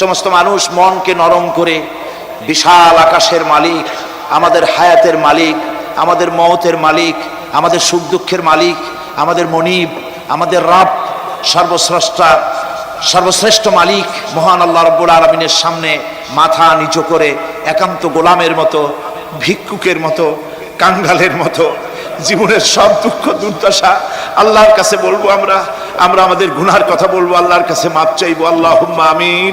সমস্ত মানুষ মনকে নরম করে, বিশাল আকাশের মালিক, আমাদের হায়াতের মালিক, আমাদের মতের মালিক, আমাদের সুখ দুঃখের মালিক, আমাদের মনিব, আমাদের রাব, সর্বস্রষ্টা, সর্বশ্রেষ্ঠ মালিক, মহান আল্লাহ রব্বুল আলমিনের সামনে মাথা নিচু করে, একান্ত গোলামের মতো, ভিক্ষুকের মতো, কাঙ্গালের মতো, জীবনের সব দুঃখ দুর্দশা আল্লাহর কাছে বলব আমরা আমরা আমাদের গুনার কথা বলব, আল্লাহর কাছে মাপ চাইব আল্লাহ আমিন।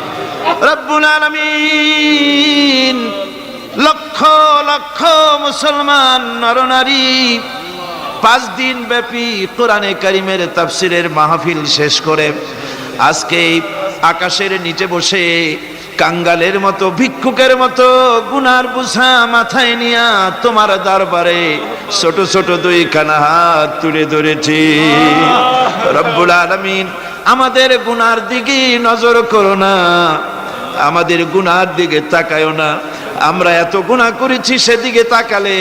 রব্বুল আলামিন, লক্ষ লক্ষ মুসলমান নরনারী, পাঁচ দিন ব্যাপী কোরআনে কারিমের তাফসিরের মাহফিল শেষ করে আজকে আকাশের নিচে বসে কাঙ্গালের মতো, ভিক্ষুকের মতো গুনার বুঝা মাথায় নিয়া তোমার দরবারে ছোট ছোট দুই কানা হাত তুলে ধরেছি। রব্বুল আলামিন, আমাদের গুনার দিকে নজর করো না। আমাদের গুনার দিকে তাকায়ও না। আমরা এত গুনাহ করেছি সেদিকে তাকালে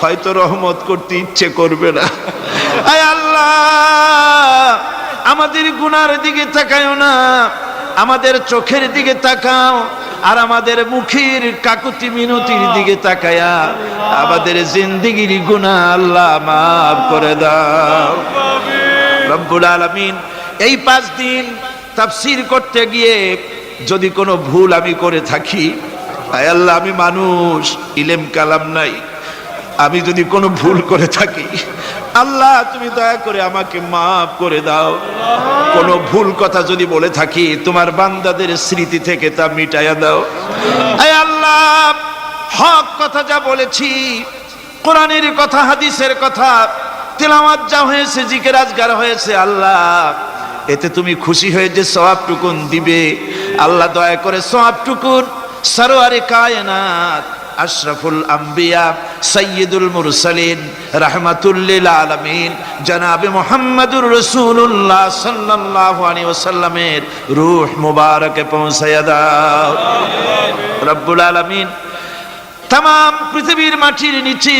হয়তো রহমত করতে ইচ্ছে করবে না। আল্লাহ, আমাদের গুনার দিকে তাকায়ও না। আমাদের চোখের দিকে তাকাও আর আমাদের মুখের কাকুতি মিনতির দিকে তাকায়া আমাদের জিন্দিগির গুনাহ আল্লাহ মাফ করে দাও। রব্বুল আলামিন, এই পাঁচ দিন তাফসির করতে গিয়ে যদি কোনো ভুল আমি করে থাকি, আয় আল্লাহ, আমি মানুষ, ইলেম কালাম নাই। আমি যদি কোনো ভুল করে থাকি, আল্লাহ, তুমি দয়া করে আমাকে মাফ করে দাও। কোনো ভুল কথা যদি বলে থাকি, তোমার বান্দাদের স্মৃতি থেকে তা মিটাইয়া দাও। আয় আল্লাহ, হক কথা যা বলেছি, কোরআনের কথা, হাদিসের কথা, তেলাওয়াত যা হয়েছে, জিকের আজগার হয়েছে, আল্লাহ, এতে তুমি খুশি হয়ে যে সওয়াবটুকুন দিবে। আল্লাহ দয়া করে সওয়াবটুকুন সরোয়ারে কায়নাত, আশরাফুল আম্বিয়া সৈয়দুল মুরসালিন রাহমাতুল্লিল আলামিন, জনাবে মোহাম্মদুর রসুল্লাহ সাল্লাল্লাহু আলাইহি ওয়াসাল্লামের রূহ মুবারকে পৌঁছায়া দাও। রব্বুল আলামিন তাম পৃথিবীর মাটির নিচে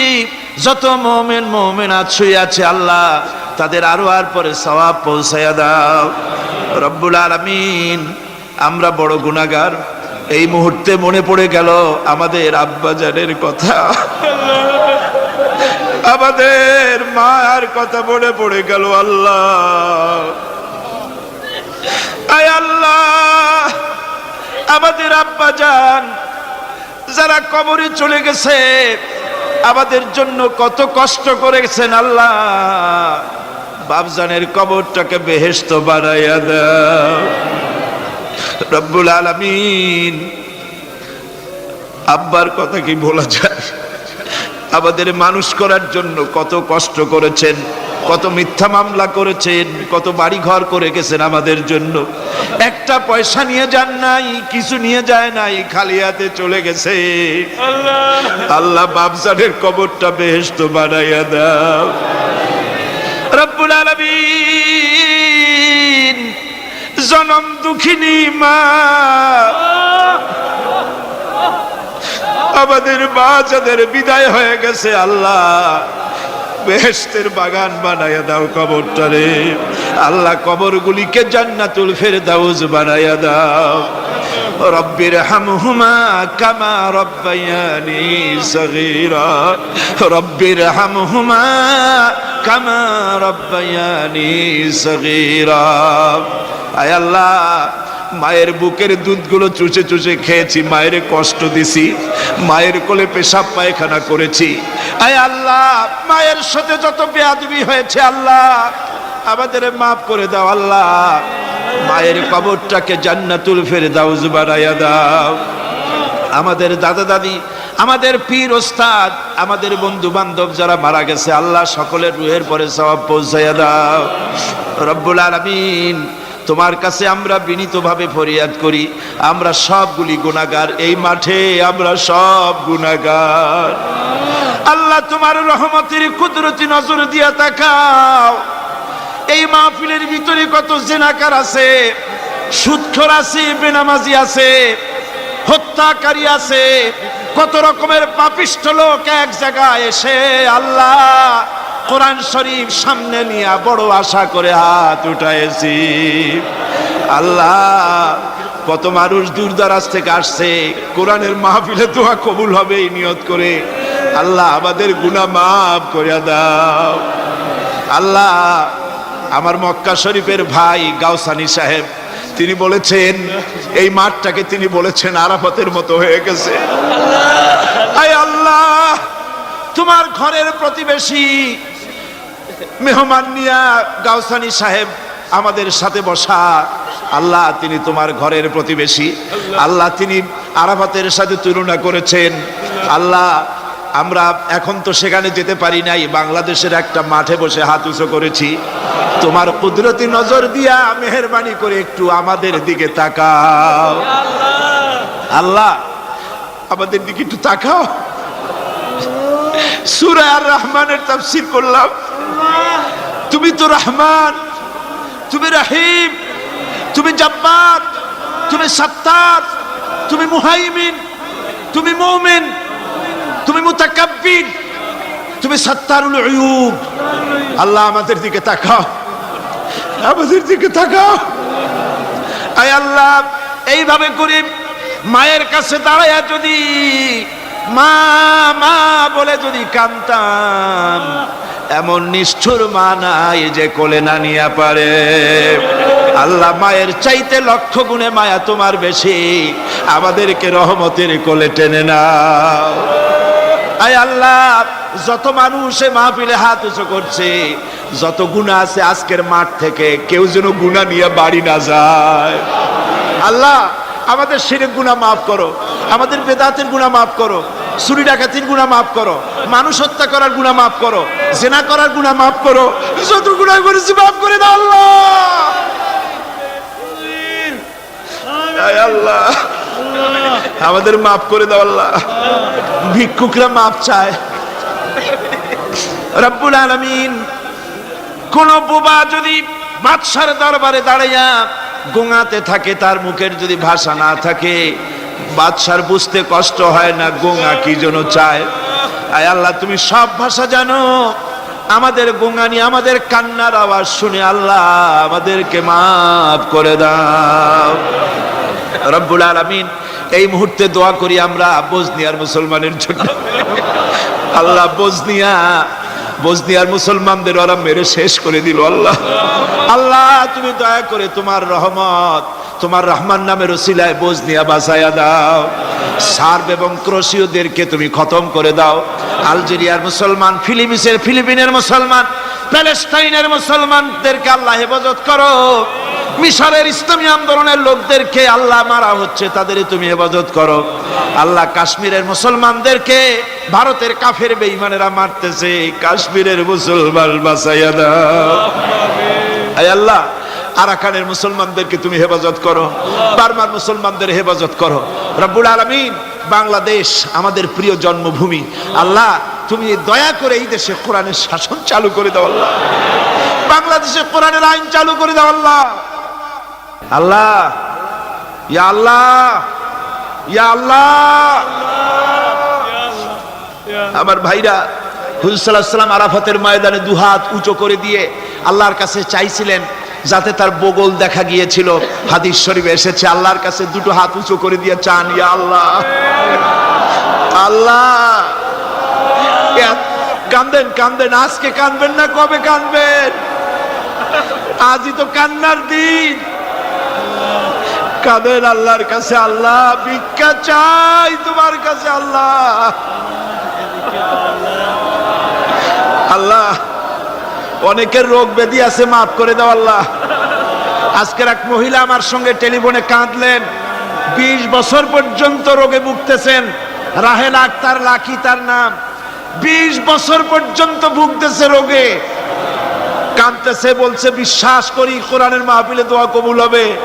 যত মোমেন মোমেন ছুঁয়ে আছে আল্লাহ, তাদের আরও আর পরে সওয়াব পৌঁছায়া দাও। রব্বুল আলামিন আমরা বড় গুনাহগার এই মুহূর্তে মনে পড়ে গেল আমাদের আব্বাজানের কথা। আমাদের মায়ের কথা মনে পড়ে গেল আল্লাহ। আয় আল্লাহ, আমাদের আব্বাজান যারা কবরে চলে গেছে, আমাদের জন্য কত কষ্ট করেছেন আল্লাহ। বাবজানের কবরটাকে বেহেস্ত বানাইয়া দাও। রব্বুল আলামিন। আব্বার কথা কি বলা যায়? আমাদের মানুষ করার জন্য কত কষ্ট করেছেন কত মিথ্যা মামলা করেছেন কত বাড়ি ঘর করে গেছেন আমাদের জন্য। একটা পয়সা নিয়ে যান নাই কিছু নিয়ে যায় নাই খালি হাতে চলে গেছে। আল্লাহ। বাবজানের কবরটা বেহেস্ত বানাইয়া দাও। জনম দুঃখিনী মা। আমাদের মা যাদের বিদায় হয়ে গেছে, আল্লাহ বেহেস্তের বাগান বানাইয়া দাও কবরটারে আল্লাহ কবরগুলিকে জান্নাতুল ফের দাউজ বানাইয়া দাও। রব্বির হামহুমা কামা রব্বায়ানি সগীরা। রব্বির হামহুমা কামা রব্বায়ানি সগীরা। আয় আল্লাহ, মায়ের বুকের দুধগুলো চুষে চুষে খেয়েছি, মায়ের কষ্ট দিছি, মায়ের কোলে পেশাব পায়খানা করেছি। আয় আল্লাহ, মায়ের সাথে যত বেয়াদবি হয়েছে আল্লাহ, আমাদের মাফ করে দাও আল্লাহ। মায়ের কবরটাকে জান্নাতুল ফের দাউজ বানাইয়া দাও। আমাদের দাদা দাদি, আমাদের পীর ওস্তাদ, আমাদের বন্ধু বান্ধব যারা মারা গেছে, আল্লাহ সকলের রুহের পরে সব পৌঁছাইয়া দাও। রব্বুল আলামিন, তোমার কাছে আমরা বিনীতভাবে ফরিয়াদ করি, আমরা সবগুলি গুণাগার এই মাঠে আমরা সব গুণাগার আল্লাহ তোমার রহমতের কুদরতি নজর দিয়া তাকাও। এই মাহফিলের ভিতরে কত জেনাকার আছে, সুৎখর আছে, বেনামাজি আছে, হত্যাকারী আছে, কত রকমের পাপিষ্ঠ লোক এক জায়গায় এসে আল্লাহ কোরআন শরীফ সামনে নিয়ে বড় আশা করে হাত উঠাইছি। আল্লাহ, কত মানুষ দূর দারাজ থেকে আসছে, কোরআনের মাহফিলে দোয়া কবুল হবে এই নিয়ত করে। আল্লাহ আমাদের গুনাহ মাফ করে দাও। আল্লাহ আমার মক্কা শরীফের ভাই গাউসানি সাহেব, তিনি বলেছেন, এই মাঠটাকে তিনি বলেছেন আরাফতের মতো হয়ে গেছে। আল্লাহ, তোমার ঘরের প্রতিবেশী মেহমান নিয়া গাউসানি সাহেব আমাদের সাথে বসা। আল্লাহ, তিনি তোমার ঘরের প্রতিবেশী। আল্লাহ, তিনি আরাফাতের সাথে তুলনা করেছেন। আল্লাহ, আমরা এখন তো সেখানে যেতে পারি নাই, বাংলাদেশের একটা মাঠে বসে হাত উঁচু করেছি। তোমার কুদরতি নজর দিয়া মেহরবানি করে একটু আমাদের দিকে তাকাও। আল্লাহ, আমাদের দিকে একটু তাকাও। সুরা আর রহমানের তাফসীর করলাম তুমি তো রহমান, তুমি রহিম, তুমি জব্বার, তুমি সত্তার, তুমি মুহাইমিন, তুমি মুমিন, তুমি মুতাকাব্বির। তুমি সত্তারুল উয়ুব। আল্লাহ আমাদের দিকে তাকাও। আমাদের দিকে তাকাও। আয় আল্লাহ, এইভাবে করে মায়ের কাছে দাঁড়ায়া যদি মা মা বলে যদি কান্তাম এমন নিষ্ঠুর মা নাই যে কোলে না নিয়ে পারে। আল্লাহ, মায়ের চাইতে লক্ষ গুণে মায়া তোমার বেশি। আমাদেরকে রহমতের কোলে টেনে নাও। আয় আল্লাহ যত মানুষ মাহফিলে হাত উঁচু করছে যত গুণা আছে আজকের মাঠ থেকে কেউ যেন গুণা নিয়ে বাড়ি না যায়। আল্লাহ আমাদের শিরেক গুণা মাফ করো আমাদের বেদাতের গুণা মাফ করো চুরি ডাকাতির গুণা মাফ করো মানুষ হত্যা করার গুণা মাফ করো জেনা করার গুণা মাফ করো যত গুণা করেছি মাফ করে দাও আল্লাহ। আল্লাহ। আমাদের মাফ করে দাও আল্লাহ। ভিক্ষুকরা মাপ চায়। রব্বুল আলামিন কোন বোবা যদি বাদশার দরবারে দাঁড়াইয়া গোঙাতে থাকে, তার মুখের যদি ভাষা না থাকে, বাদশার বুঝতে কষ্ট হয় না, গোঙা কি যেন চায়। আয় আল্লাহ, তুমি সব ভাষা জানো। আমাদের গোঙানি, আমাদের কান্নার আওয়াজ শুনে আল্লাহ আমাদেরকে মাফ করে দাও। রব্বুল আলামিন, এই মুহূর্তে দোয়া করি আমরা বজনিয়ার মুসলমানের জন্য। আল্লাহ বজনিয়া বজনিয়ার মুসলমানদের ওরা মেরে শেষ করে দিল, আল্লাহ। আল্লাহ, তুমি দয়া করে তোমার রহমত, তোমার রহমান নামের ওসিলায় বজনিয়া বাসায়া দাও। সার্ব এবং ক্রোশীয়দেরকে তুমি খতম করে দাও। আলজেরিয়ার মুসলমান, ফিলিপিন্সের, ফিলিপিনের মুসলমান প্যালেস্টাইনের মুসলমানদেরকে আল্লাহ হেফাজত করো। মিশরের ইসলামী আন্দোলনের লোকদেরকে আল্লাহ মারা হচ্ছে তাদের তুমি হেফাজত করো। আল্লাহ কাশ্মীরের মুসলমানদেরকে ভারতের কাফের বেঈমানেরা মারতেছে, কাশ্মীরের মুসলমান বাঁচাইয়া দাও। আল্লাহ, আরাকানের মুসলমানদেরকে তুমি হেফাজত করো, বার্মার মুসলমানদের হেফাজত করো। রব্বুল আলমিন, বাংলাদেশ আমাদের প্রিয় জন্মভূমি। আল্লাহ, তুমি দয়া করে এই দেশে কোরআনের শাসন চালু করে দাও, আল্লাহ। বাংলাদেশে কোরআনের আইন চালু করে দাও, আল্লাহ। আল্লাহ। ইয়া আল্লাহ। ইয়া আল্লাহ। আমার ভাইরা হুজুরাম আরাফাতের ময়দানে দুহাত উঁচু করে দিয়ে আল্লাহর কাছে চাইছিলেন যাতে তার বগল দেখা গিয়েছিল। হাদিস শরীফে এসেছে, আল্লাহর কাছে দুটো হাত উঁচু করে দিয়ে চান, ইয়া আল্লাহ। আল্লাহ। কান্দেন কান্দেন, আজকে কানবেন না, কবে কানবেন? আজই তো কান্নার দিন। কাঁদেন আল্লাহর কাছে আল্লাহ? ভিক্ষা চাই তোমার কাছে আল্লাহ। আল্লাহ, অনেকের রোগ ব্যাধি আছে, মাফ করে দাও আল্লাহ। আজকের এক মহিলা আমার সঙ্গে টেলিফোনে কাঁদলেন। বিশ বছর পর্যন্ত রোগে ভুগতেছেন। রাহেল আক্তার লাখি তার নাম। বিশ বছর পর্যন্ত ভুগতেছে রোগে। কাঁদতেছে, বলছে, বিশ্বাস করি, কোরআনের মাহফিলে দোয়া কবুল হবে।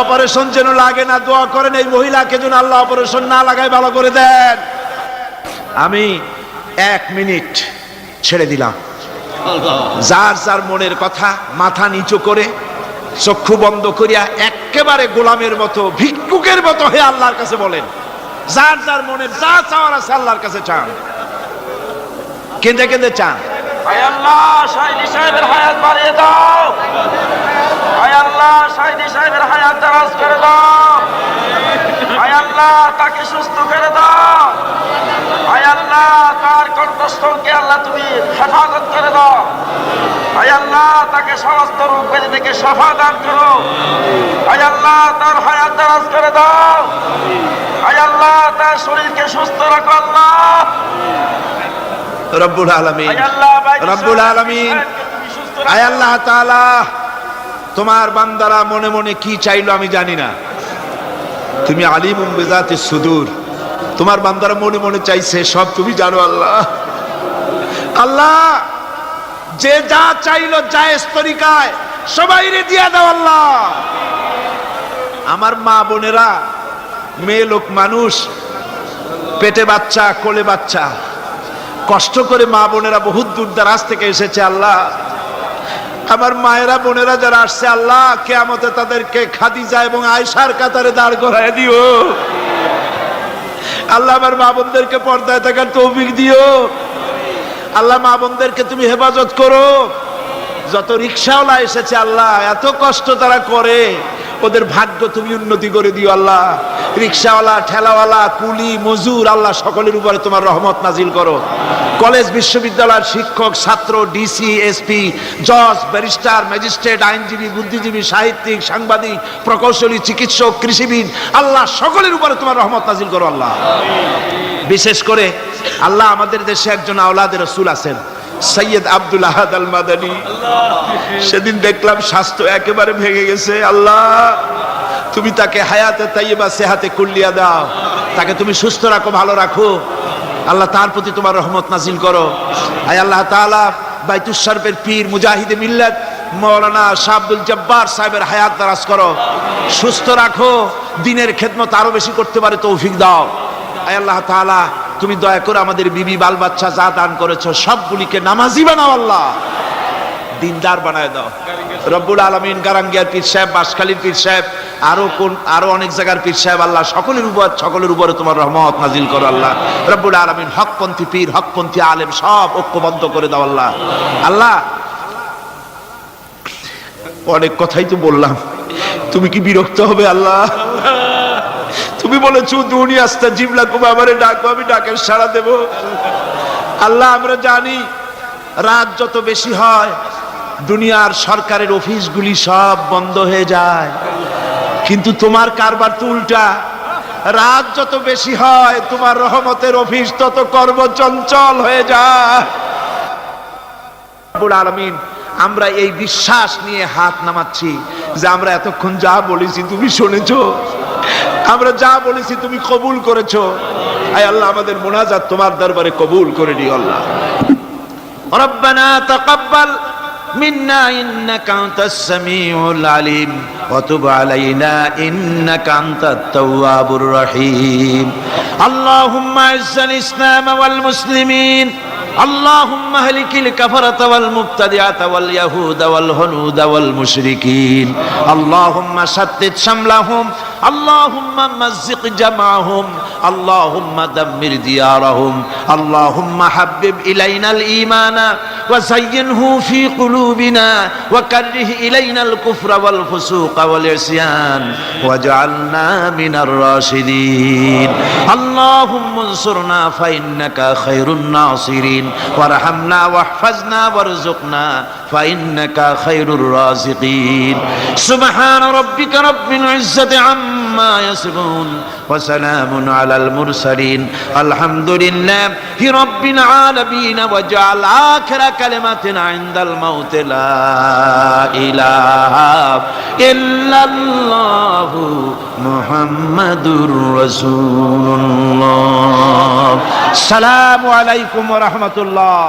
অপারেশন যেন লাগে না, দোয়া করেন এই মহিলাকে যেন আল্লাহ অপারেশন না লাগায়, ভালো করে দেন। আমি এক মিনিট ছেড়ে দিলাম। যার যার মনের কথা মাথা নিচু করে চক্ষু বন্ধ করিয়া একেবারে গোলামের মতো, ভিক্ষুকের মতো হে আল্লাহর কাছে বলেন, যার যার মনের যা চাওয়ার আছে আল্লাহর কাছে চান। কেঁদে কেঁদে চান। আয় আল্লাহ শাহিদি সাহেবের হায়াত দাও। আয় আল্লাহ শাহিদি সাহেবের হায়াত দারাজ করে দাও। আল্লাহ, তাকে সুস্থ করে দাও। আল্লাহ, তার কণ্ঠস্থলকে আল্লাহ তুমি হেফাজত করে দাও। আল্লাহ, তাকে সমস্ত রোগ ব্যাধি থেকে সাফা দান করো। আয় আল্লাহ, তার হায়াত দারাজ করে দাও। আয় আল্লাহ, তার শরীরকে সুস্থ রাখো আল্লাহ। রব্বুল আলামিন। রব্বুল আলামিন। আয় আল্লাহ তাআলা তোমার বান্দারা মনে মনে কি চাইলো আমি জানি না। তুমি আলিম বেজাতে সুদূর। তোমার বান্দারা মনে মনে চাইছে সব তুমি জানো আল্লাহ। আল্লাহ যে যা চাইলো জায়েজ তরিকায় সবাই রে দিয়া দাও আল্লাহ। আমার মা বোনেরা মেয়ে লোক মানুষ পেটে বাচ্চা কোলে বাচ্চা। কষ্ট করে মা বোনেরা বহুত দূর দারাজ থেকে এসেছে, আল্লাহ। আমার মায়েরা, বোনেরা যারা আসছে, আল্লাহ, কেয়ামতে তাদেরকে খাদিজা এবং আয়সার কাতারে দাঁড় করায় দিও। আল্লাহ আমার মা বোনদেরকে পর্দায় থাকার তৌফিক দিও। আল্লাহ মা বোনদেরকে তুমি হেফাজত করো। যত রিক্সাওয়ালা এসেছে, আল্লাহ, এত কষ্ট তারা করে। ওদের ভাগ্য তুমি উন্নতি করে দিও আল্লাহ। রিক্সাওয়ালা, ঠেলাওয়ালা, কুলি, মজুর, আল্লাহ সকলের উপরে তোমার রহমত নাজিল করো। কলেজ, বিশ্ববিদ্যালয়ের শিক্ষক, ছাত্র, ডিসি, এসপি, জজ, ব্যারিস্টার, ম্যাজিস্ট্রেট, আইনজীবী, বুদ্ধিজীবী, সাহিত্যিক, সাংবাদিক, প্রকৌশলী, চিকিৎসক, কৃষিবিদ, আল্লাহ সকলের উপরে তোমার রহমত নাজিল করো আল্লাহ। বিশেষ করে আল্লাহ আমাদের দেশে একজন আওলাদের রসুল আছেন। সৈয়দ আব্দুল আহাদ আল মাদানী সেদিন দেখলাম স্বাস্থ্য একেবারে ভেঙে গেছে। আল্লাহ তুমি তাকে হায়াতে তাইবা সেহাতে কুল্লিয়া দাও। তাকে তুমি সুস্থ রাখো ভালো রাখো। আল্লাহ তার প্রতি তোমার রহমত নাজিল করো। আয় আল্লাহ তাআলা বাইতুস শরফের পীর মুজাহিদে মিল্লাত মৌলানা শাহ আব্দুল জব্বার সাহেবের হায়াত দারাজ করো। সুস্থ রাখো দিনের খেদমত আরও বেশি করতে পারে তৌফিক দাও। আয় আল্লাহ তাআলা তুমি দয়া করে আমাদের বিবি বাল বাচ্চা যা দান করেছ, সবগুলিকে নামাজি বানাও আল্লাহ। দিনদার বানায় দাও। রব্বুল আলমিন গারাঙ্গিয়ার পীর সাহেব বাসখালীর পীর সাহেব, আরও কোন, আরও অনেক জায়গার পীর সাহেব, আল্লাহ, সকলের উপর, সকলের উপরে তোমার রহমত নাজিল করো আল্লাহ। রব্বুল আলমিন হকপন্থী পীর, হকপন্থী আলেম সব ঐক্যবদ্ধ করে দাও আল্লাহ। আল্লাহ, অনেক কথাই তো বললাম। তুমি কি বিরক্ত হবে আল্লাহ? তুমি বলেছ, দুনি আস্তা জিবলা কুমা আমারে ডাকো, আমি ডাকের সাড়া দেব। আল্লাহ, আমরা জানি, রাত যত বেশি হয়, দুনিয়ার সরকারের অফিসগুলি সব বন্ধ হয়ে যায়। কিন্তু তোমার কারবার তো উল্টা। রাত যত বেশি হয়, তোমার রহমতের অফিস তত কর্মচঞ্চল হয়ে যায়। আলামিন, আমরা এই বিশ্বাস নিয়ে হাত নামাচ্ছি যে আমরা এতক্ষণ যা বলেছি, তুমি শুনেছো? আমরা যা বলেছি তুমি কবুল করেছ। আয় আল্লাহ, আমাদের মোনাজাত তোমার দরবারে কবুল করে নি আল্লাহ। রব্বানা তাকাব্বাল মিন্না, ইন্নাকা আনতাস সামিউল আলিম, ওয়া তুব আলাইনা, ইন্নাকা আনতাত তাওয়াবুর রহিম। আল্লাহুম্মা ইসলাম ওয়াল মুসলিমিন। اللهم اهلك الكفرة والمبتدعة واليهود والهنود والمشركين. اللهم شتت شملهم. اللهم مزق جمعهم. اللهم دمر ديارهم. اللهم حبب إلينا الإيمان. وزينه في قلوبنا وكره إلينا الكفر والفسوق والعصيان واجعلنا من الراشدين اللهم انصرنا فإنك خير الناصرين وارحمنا واحفظنا وارزقنا فإنك خير الرازقين سبحان ربك رب العزة عما عما يصفون وسلام على المرسلين الحمد لله رب العالمين وجعل آخر كلمة عند الموت لا إله إلا الله محمد رسول الله السلام عليكم ورحمة الله